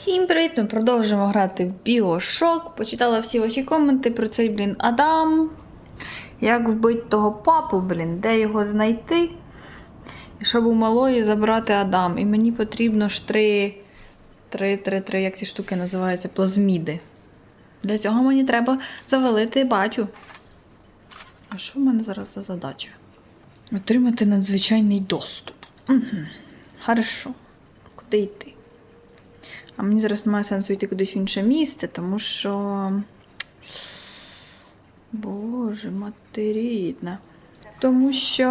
Всім привіт! Ми продовжуємо грати в Біошок. Почитала всі ваші коменти про цей, блін, Адам. Як вбити того папу, блін, де його знайти? І щоб у малої забрати Адам. І мені потрібно ж три, три, три, три, як ці штуки називаються, плазміди. Для цього мені треба завалити батю. А що в мене зараз за задача? Отримати надзвичайний доступ. Угу. Хорошо. Куди йти? А мені зараз немає сенсу йти кудись в інше місце, тому що. Боже, матерідна. Тому що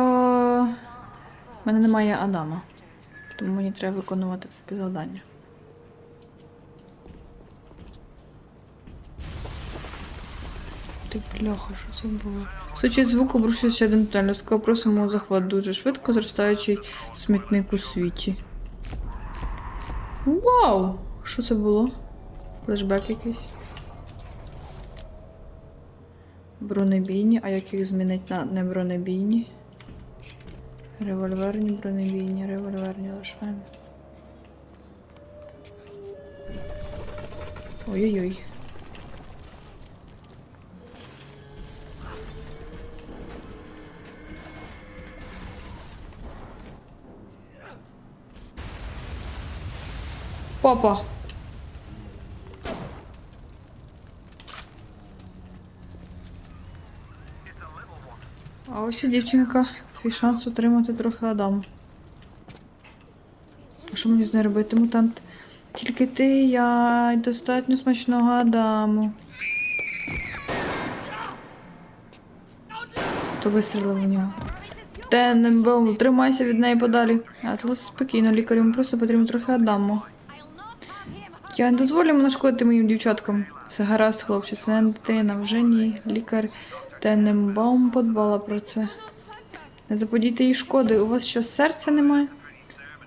в мене немає Адама. Тому мені треба виконувати завдання. Ти бляха, що це було? Случай звуку обрушився ще один тунель. Ласкаво просимо захват дуже швидко зростаючий смітник у світі. Вау! Що це було? Флешбек якийсь. Бронебійні, а як їх змінить на небронебійні? Револьверні, бронебійні, револьверні лише. Ой-ой-ой. Папа. А ось і дівчинка. Твій шанс отримати трохи Адаму. А що мені з нею робити, мутант? Тільки ти, я і достатньо смачного Адаму. Хто вистрілив у нього? Тенненбоум, тримайся від неї подалі. Атлас спокійно, лікарю йому просто потрібно трохи Адаму. Я не дозволю йому нашкодити моїм дівчаткам. Все гаразд, хлопче, це не дитина, вже ні. Лікар Тенненбаум подбала про це. Не заподійте їй шкоди, у вас що, серця немає?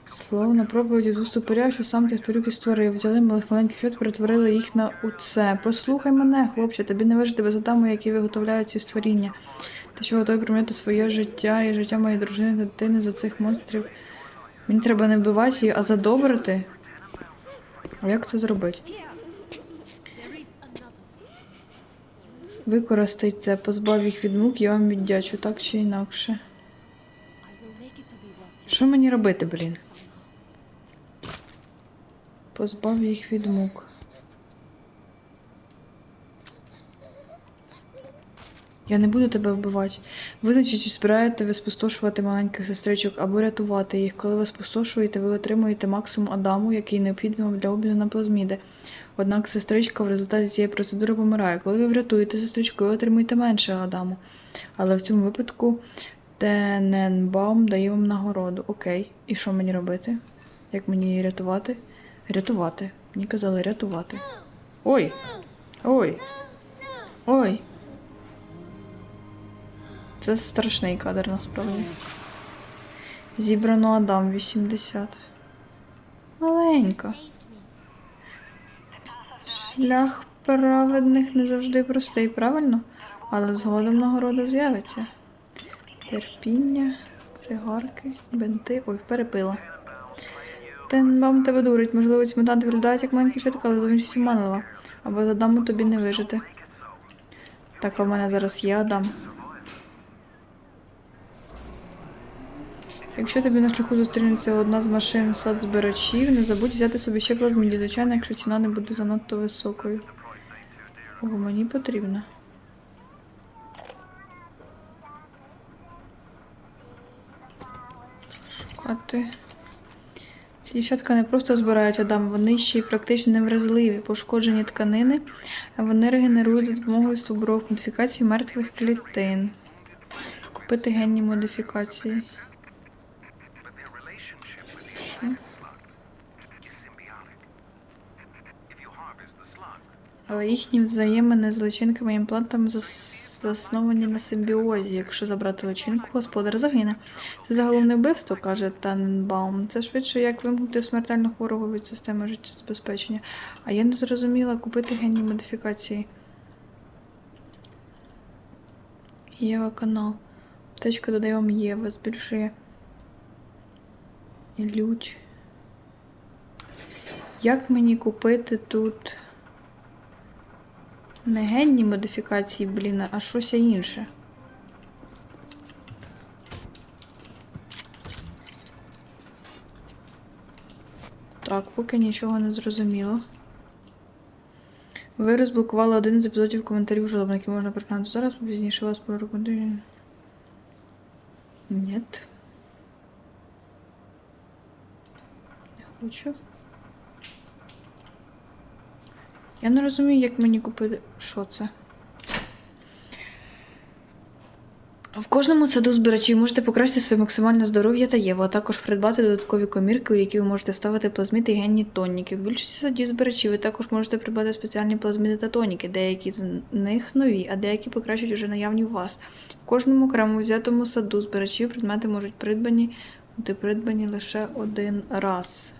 Слово на проповіді з усту поря, що сам тих тварюк і створив. Взяли малих маленьких щот, перетворили їх на оце. Послухай мене, хлопче, тобі не вижити без Адаму, які виготовляють ці створіння. Ти що готовий примінити своє життя і життя моєї дружини та дитини за цих монстрів. Мені треба не вбивати її, а задобрити. А як це зробити? Використай це, позбав їх від мук, я вам віддячу, так чи інакше. Що мені робити, блін? Позбав їх від мук. Я не буду тебе вбивати. Визначіть, чи збираєте ви спустошувати маленьких сестричок або рятувати їх. Коли ви спустошуєте, ви отримуєте максимум Адаму, який необхідний вам для обміну на плазміди. Однак сестричка в результаті цієї процедури помирає. Коли ви врятуєте сестричку, ви отримуєте менше Адаму. Але в цьому випадку Тененбаум дає вам нагороду. Окей. І що мені робити? Як мені її рятувати? Рятувати. Мені казали рятувати. Ой! Ой! Ой! Це страшний кадр насправді. Зібрано Адам 80. Маленька. Шлях праведних не завжди простий, правильно? Але згодом нагорода з'явиться. Терпіння, цигарки, бинти. Ой, перепила. Тенбам тебе дурить. Можливо, ці мутанти виглядають як маленький швидко, але зовнішність обманлива. Або за даму тобі не вижити. Так, а в мене зараз є Адам. Якщо тобі на шляху зустрінеться одна з машин сад збирачів, не забудь взяти собі ще плазміді, звичайно, якщо ціна не буде занадто високою. О, мені потрібно. Шукати. Ці дівчатка не просто збирають Адам, вони ще й практично невразливі. Пошкоджені тканини, а вони регенерують за допомогою субрових модифікацій мертвих клітин. Купити генні модифікації. Що? Але їхні взаємини з личинками і імплантами зас- засновані на симбіозі. Якщо забрати личинку, господар загине. Це загалом не вбивство, каже Таненбаум. Це швидше як вимкнути смертельно хворого від системи життєзабезпечення. А я не зрозуміла купити генні модифікації. Єва канал. Аптечка додає вам Єва, збільшує. Лють. Як мені купити тут не генні модифікації, блін, а щось інше? Так, поки нічого не зрозуміло. Ви розблокували один з епізодів коментарів жалобників. Можна переглянути зараз, пізніше вас порекомендую. Ні. Не хочу. Я не розумію, як мені купити. Що це? В кожному саду збирачів можете покращити своє максимальне здоров'я та єву, а також придбати додаткові комірки, у які ви можете вставити плазміти і генні тоніки. В більшості садів збирачів ви також можете придбати спеціальні плазміди та тоніки. Деякі з них нові, а деякі покращують уже наявні у вас. В кожному окремо взятому саду збирачів предмети можуть придбані, бути придбані лише один раз.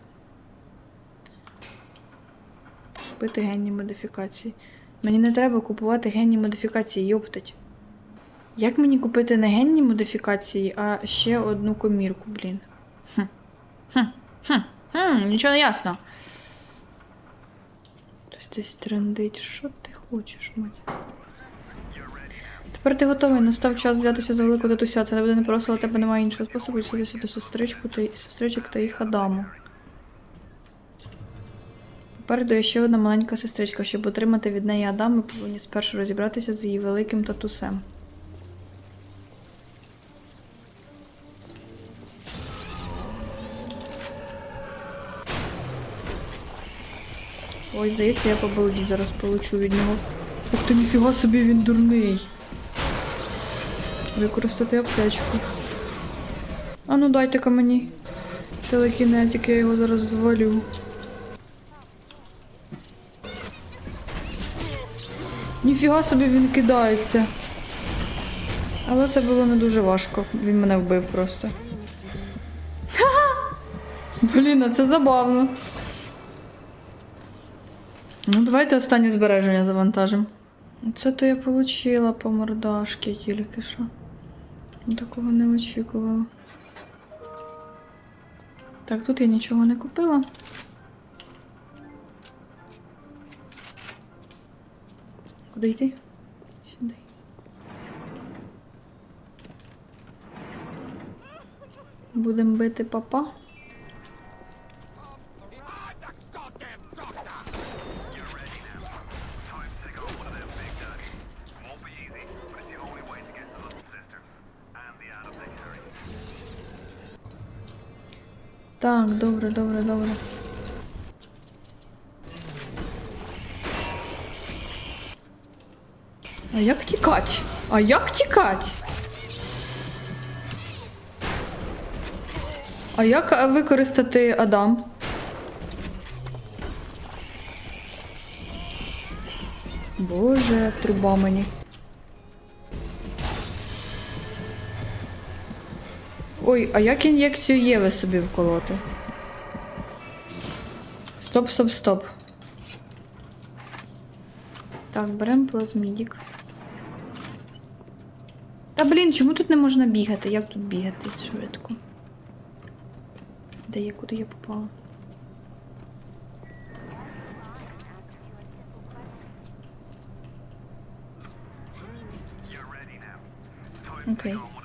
Купити генні модифікації. Мені не треба купувати генні модифікації, йоптать. Як мені купити не генні модифікації, а ще одну комірку, блін? Хм. Хм. Хм. Хм. Нічого не ясно. Хтось десь трендить. Що ти хочеш, мать? Тепер ти готовий. Настав час взятися за велику татуся. Це не буде непросто, але тебе немає іншого способу дістатися до сестричку та сестричок та їх Адаму. Попереду є ще одна маленька сестричка. Щоб отримати від неї Адам, ми повинні спершу розібратися з її великим татусем. Ой, здається, я по балді зараз получу від нього. Ух ти, ніфіга собі він дурний. Використати аптечку. А ну дайте-ка мені телекінетик, я його зараз звалю. Ніфіга собі він кидається. Але це було не дуже важко. Він мене вбив просто. Блін, а це забавно. Ну, давайте останнє збереження завантажимо. Це то я получила по мордашки тільки що. Такого не очікувала. Так, тут я нічого не купила. Куди йти? Сюди. Будемо бити папа. Так, добре, добре, добре. А як тікать? А як тікать? А як е, використати Адам? Боже, труба мені. Ой, а як ін'єкцію Єви собі вколоти? Стоп, стоп, стоп. Так, беремо плазмідік. Та блін, чому тут не можна бігати? Як тут бігати швидко? Де я, куди я попала? Окей. Вау!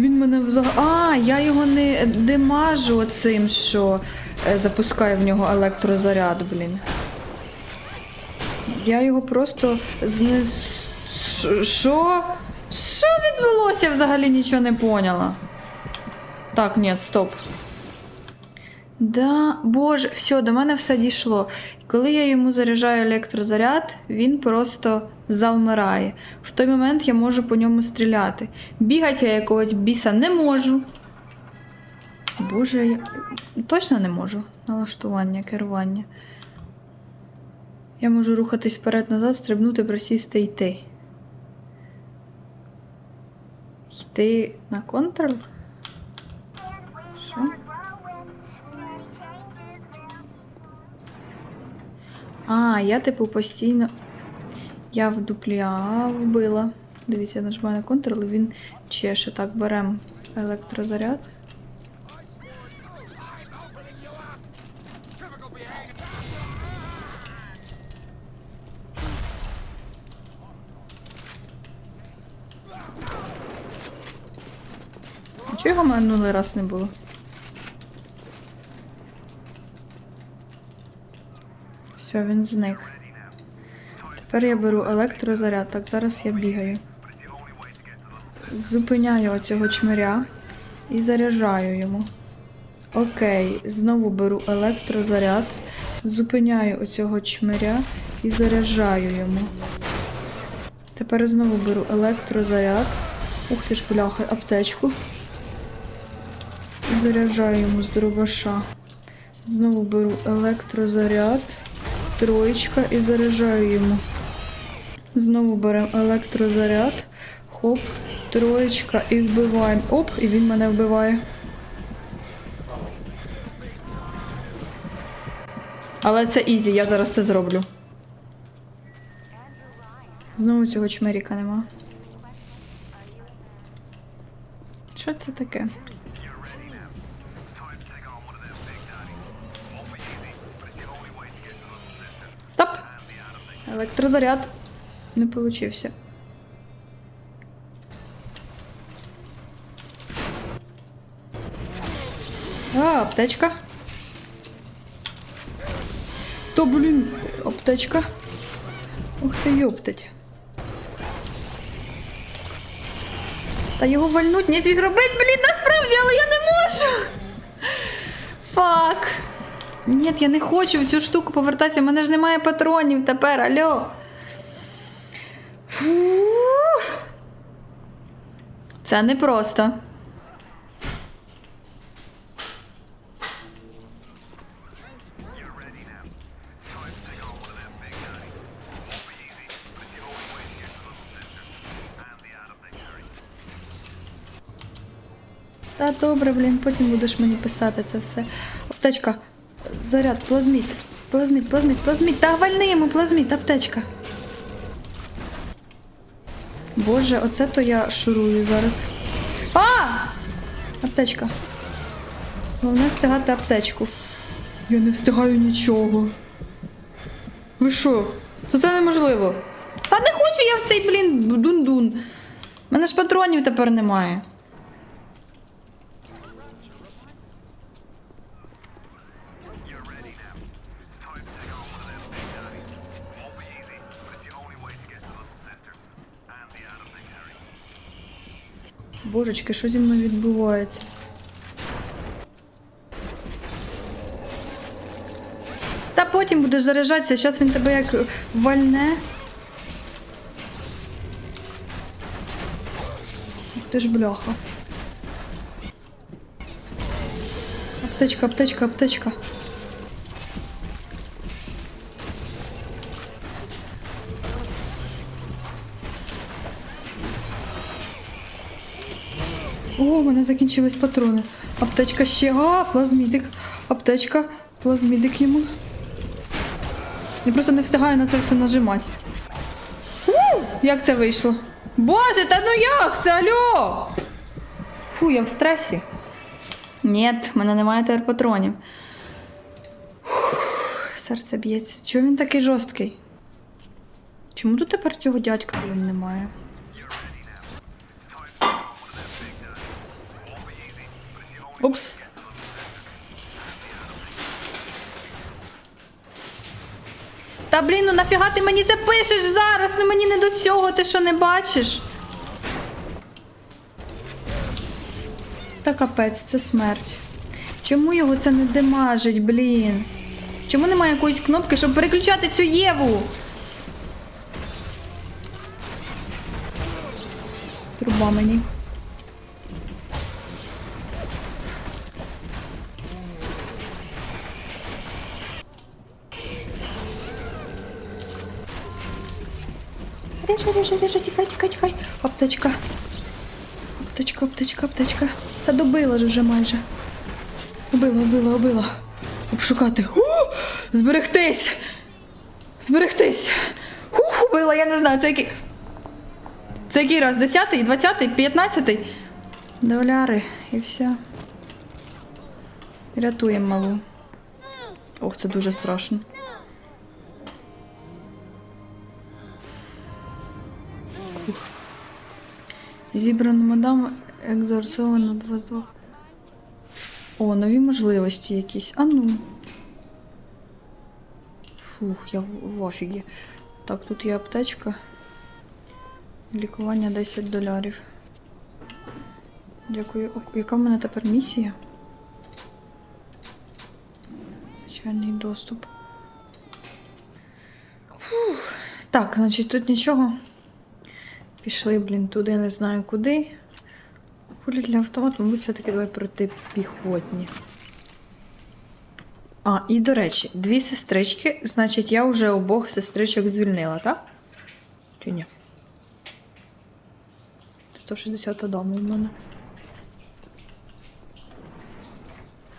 Він мене взагалі. А, я його не демажу оцим, що е, запускає в нього електрозаряд, блін. Я його просто знес. Що? Що відбулося? Взагалі нічого не поняла. Так, ні, стоп. Да, боже, все, до мене все дійшло. Коли я йому заряджаю електрозаряд, він просто завмирає. В той момент я можу по ньому стріляти. Бігати я якогось біса не можу. Боже, я точно не можу. Налаштування, керування. Я можу рухатись вперед-назад, стрибнути, присісти йти. Йти на контрол? Що? А, я типу постійно. Я в дуплі А вбила. Дивіться, я нажимаю на Ctrl, і він чеше. Так, беремо електрозаряд. Чого його минулий раз не було? Все, він зник. Тепер я беру електрозаряд. Так, зараз я бігаю. Зупиняю оцього чмиря і заряджаю йому. Окей, знову беру електрозаряд, зупиняю оцього чмиря і заряджаю йому. Тепер знову беру електрозаряд. Ух ти ж, бляха, аптечку. І заряджаю йому з дробаша. Знову беру електрозаряд, троєчка і заряджаю йому. Знову беремо електрозаряд, хоп, троєчка і вбиваємо. Оп, і він мене вбиває. Але це ізі, я зараз це зроблю. Знову цього чмеріка нема. Що це таке? Стоп! Електрозаряд не получився. А, аптечка. То, блін, аптечка. Ух ти, йоптать. Та його вальнуть нефіг робить, блін, насправді, але я не можу. Фак. Ні, я не хочу в цю штуку повертатися, в мене ж немає патронів тепер, алло. Це непросто. Та добре, блін, потім будеш мені писати це все. Аптечка, заряд, плазміт, плазміт, плазміт, плазміт. Та вальни йому плазміт, аптечка. Боже, оце то я шурую зараз. А! Аптечка. Головне встигати аптечку. Я не встигаю нічого. Ви що? То це неможливо. Та не хочу я в цей, блін, дун-дун. У мене ж патронів тепер немає. Божечки, що зі мною відбувається? Та потім будеш заряджатися, зараз він тебе як вальне. Ух ти ж бляха. Аптечка, аптечка, аптечка. Мене закінчились патрони. Аптечка ще. А, плазмідик. Аптечка, плазмідик йому. Я просто не встигаю на це все нажимати. У, як це вийшло? Боже, та ну як це, алло? Фу, я в стресі. Ні, в мене немає тепер патронів. Фух, серце б'ється. Чого він такий жорсткий? Чому тут тепер цього дядька, блін, немає? Упс. Та блін, ну нафіга ти мені це пишеш зараз? Ну мені не до цього, ти що не бачиш? Та капець, це смерть. Чому його це не демажить, блін? Чому немає якоїсь кнопки, щоб переключати цю Єву? Труба мені. Аптечка. Аптечка, аптечка, аптечка. Та добила ж уже майже. Убила, убила, убила. Обшукати. У! Зберегтись! Зберегтись! Ух, убила, я не знаю, це який. Це який раз? 10-й, 20-й, 15-й? Доляри, і все. Рятуємо малу. Ох, це дуже страшно. Зібрано мадам, екзорцовано 22. О, нові можливості якісь. А ну. Фух, я в, в офігі. Так, тут є аптечка. Лікування 10 долярів. Дякую. Яка в мене тепер місія? Звичайний доступ. Фух. Так, значить, тут нічого. Пішли, блін, туди не знаю куди. Кулі для автомату, мабуть, все-таки давай проти піхотні. А, і до речі, дві сестрички, значить, я вже обох сестричок звільнила, так? Чи ні? 160 дому в мене.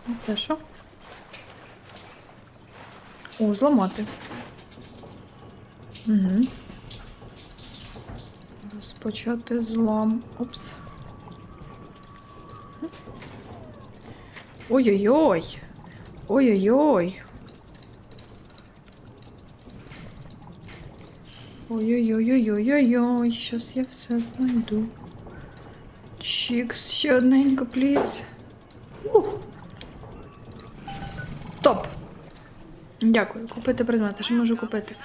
А Це що? О, зламати. Угу. Розпочати злам. Опс. Ой-ой-ой. Ой-ой-ой. Ой-ой-ой-ой-ой-ой-ой, Щас я все знайду. Чікс, ще одненько, пліз. Топ. Дякую. Купити предмети. Що можу купити?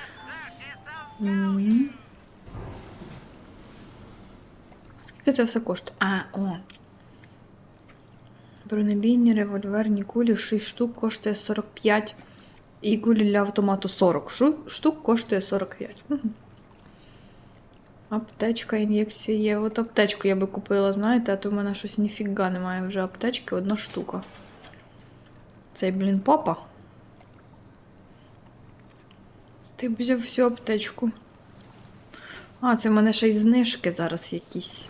М. Скільки це все коштує? А, о. Бронебійні револьверні кулі 6 штук коштує 45. І кулі для автомату 40 штук коштує 45. Мгм. Аптечка, ін'єкція є. От аптечку я би купила, знаєте, а то в мене щось ніфіга немає вже аптечки, одна штука. Цей, блін, папа. Ти б взяв всю аптечку. А, це в мене ще й знижки зараз якісь.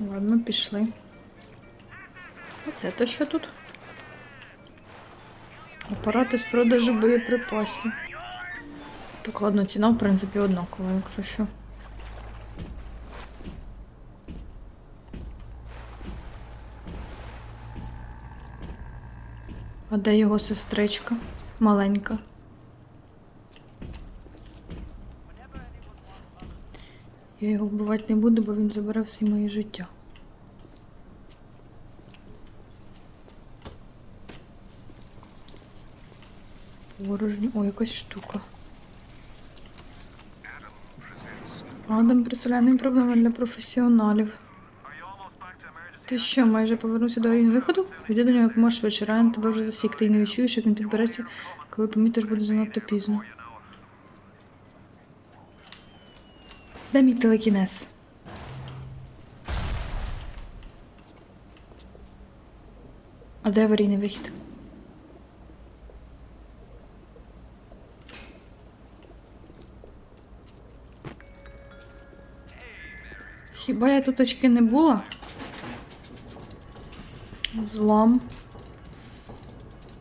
Ладно, пішли. А це то що тут? Апарати з продажу боєприпасів. Так, ладно, ціна, в принципі, однакова, якщо що. А де його сестричка? Маленька. Я його вбивати не буду, бо він забере всі мої життя. Ворожні. О, якась штука. Адам представляє не проблема для професіоналів. Ти що, майже повернувся до аріни виходу? Йди до нього як можеш швидше. Райан тебе вже засік, ти не відчуєш, як він підбереться, коли помітиш, буде занадто пізно. Де мій телекінез? А де аварійний вихід? Хіба я тут очки не була? Злам.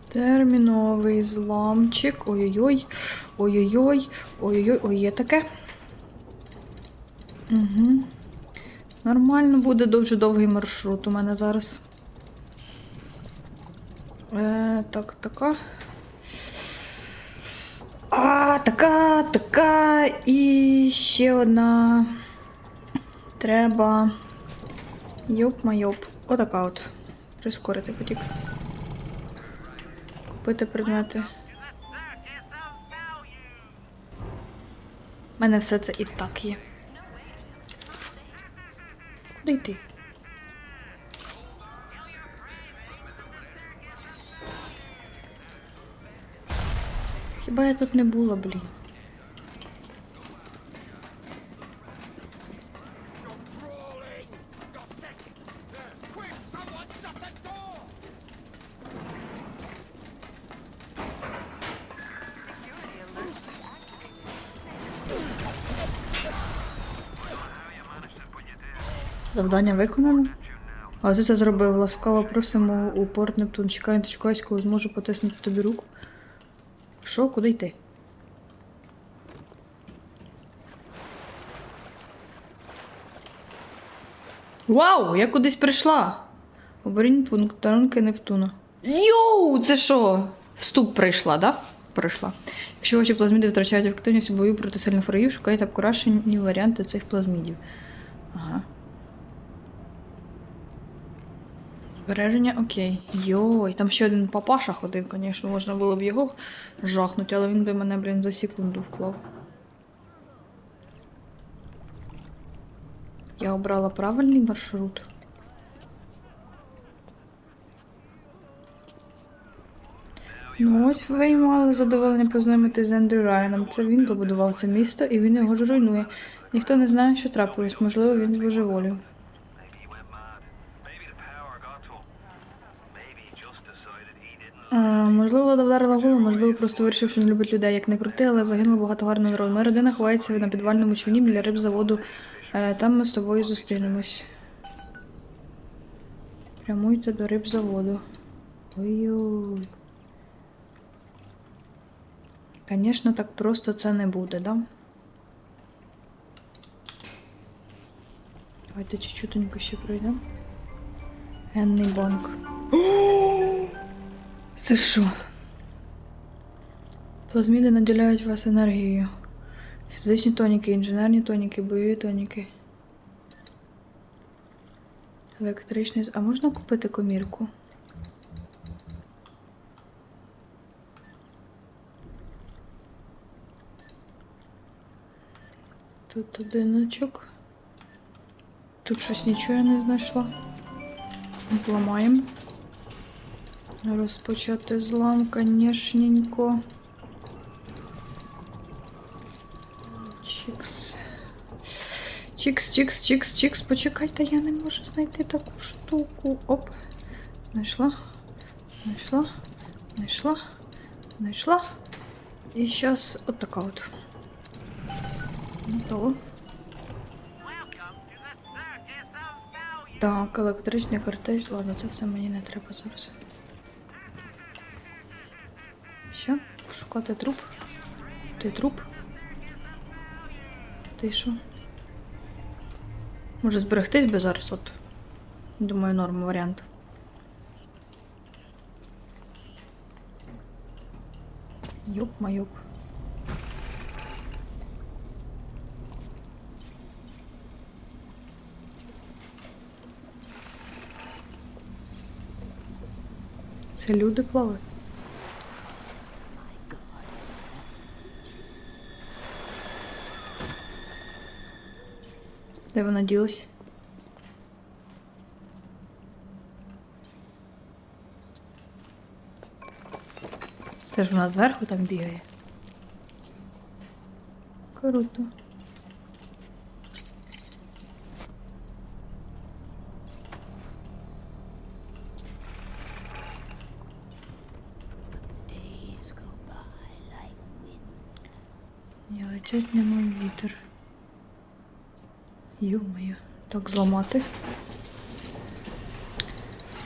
Терміновий зламчик. Ой-ой-ой. Ой-ой-ой. Ой-ой-ой. Ой, є таке. Угу. Нормально буде дуже довгий маршрут у мене зараз. Е, так, така. А, така, така. І ще одна. Треба. Йоп-майоп. Отака от. Прискорити потік. Купити предмети. У мене все це і так є. Куди йти? Хіба я тут не була, блін? Завдання виконано. Але ти це зробив. Ласкаво просимо у порт Нептун. Чекаю, не дочекаюсь, коли зможу потиснути тобі руку. Що, куди йти? Вау! Я кудись прийшла! Оберінь пункт дарунки Нептуна. Йоу! Це що? Вступ прийшла, да? Прийшла. Якщо ваші плазміди втрачають ефективність у бою проти сильних ворогів, шукайте обкурашені варіанти цих плазмідів. Ага. Збереження, окей. Йой, там ще один папаша ходив, звісно, можна було б його жахнути, але він би мене, блін, за секунду вклав. Я обрала правильний маршрут. Ну, ось ви мали задоволення познайомитися з Ендрю Райаном. Це він побудував це місто і він його ж руйнує. Ніхто не знає, що трапилось. Можливо, він збожеволів. Можливо, влада вдарила голову, можливо, просто вирішив, що не любить людей, як не крути, але загинуло багато гарного народу. Моя родина ховається на підвальному човні біля рибзаводу. Е, Там ми з тобою зустрінемось. Прямуйте до рибзаводу. Ой-ой. Звісно, так просто це не буде, да? Давайте чуть-чутонько ще пройдемо. Енний банк. Це що? Плазміди наділяють вас енергією. Фізичні тоніки, інженерні тоніки, бойові тоніки. Електричний. А можна купити комірку? Тут одиночок. Тут щось нічого я не знайшла. Зламаємо. Розпочати злам, конечно. Чікс. Чікс, чікс, чікс, чікс. Почекайте, я не можу знайти таку штуку. Оп. Знайшла. Знайшла. Знайшла. Знайшла. І зараз от така от. Готово. Так, електричний кортеж. Ладно, це все мені не треба зараз. Що? Шукати труп. Ти труп? Ти що? Може зберегтись би зараз, от. Думаю, норм варіант. Йоп майоп. Це люди плавають. Де вона ділась? Це ж вона зверху там бігає. Круто. By like. Не летять немає вітер. Йо-моє. Так зламати.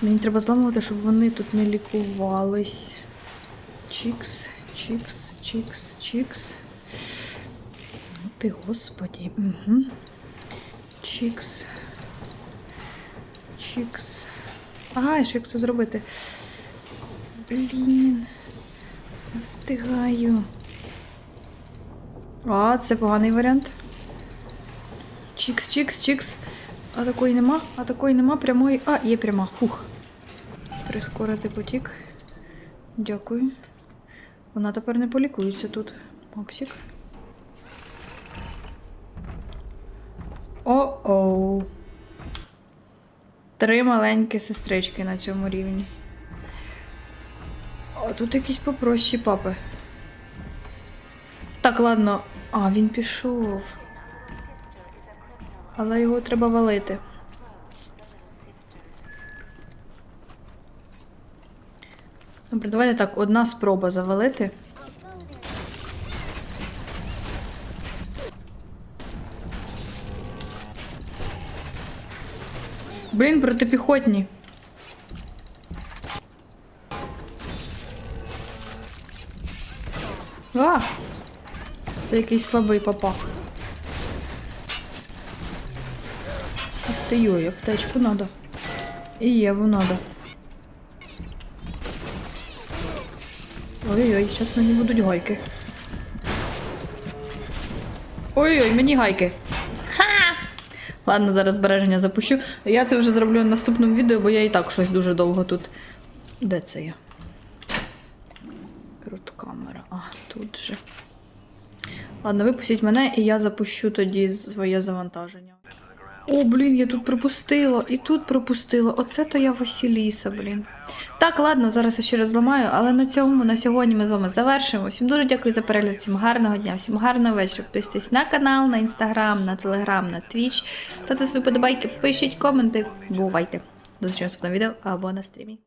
Мені треба зламувати, щоб вони тут не лікувались. Чікс, чікс, чікс, чікс. Ну ти, господі. Угу. Чікс. Чікс. Ага, що як це зробити? Блін. Не встигаю. А, це поганий варіант. Чікс, чікс, чікс. А такої нема, а такої нема прямої. А, є пряма. Фух. Прискорити потік. Дякую. Вона тепер не полікується тут. Мопсік. О-оу. Три маленькі сестрички на цьому рівні. А тут якісь попрощі папи. Так, ладно. А, він пішов. Але його треба валити. Добре, давайте так, одна спроба завалити. Блін, протипіхотні. А! Це якийсь слабий папа. Ти йой, аптечку надо. І Єву надо. Ой-ой, зараз мені будуть гайки. Ой-ой, мені гайки. Ха! Ладно, зараз збереження запущу. Я це вже зроблю на наступному відео, бо я і так щось дуже довго тут. Де це я? Крут-камера. А, тут же. Ладно, випустіть мене, і я запущу тоді своє завантаження. О, блін, я тут пропустила, і тут пропустила. Оце то я Василіса, блін. Так, ладно, зараз я ще раз зламаю, але на цьому на сьогодні ми з вами завершимо. Всім дуже дякую за перегляд, всім гарного дня, всім гарного вечора. Підписуйтесь на канал, на інстаграм, на телеграм, на твіч. Ставте свої подобайки, пишіть коменти. Бувайте. До зустрічі наступного відео або на стрімі.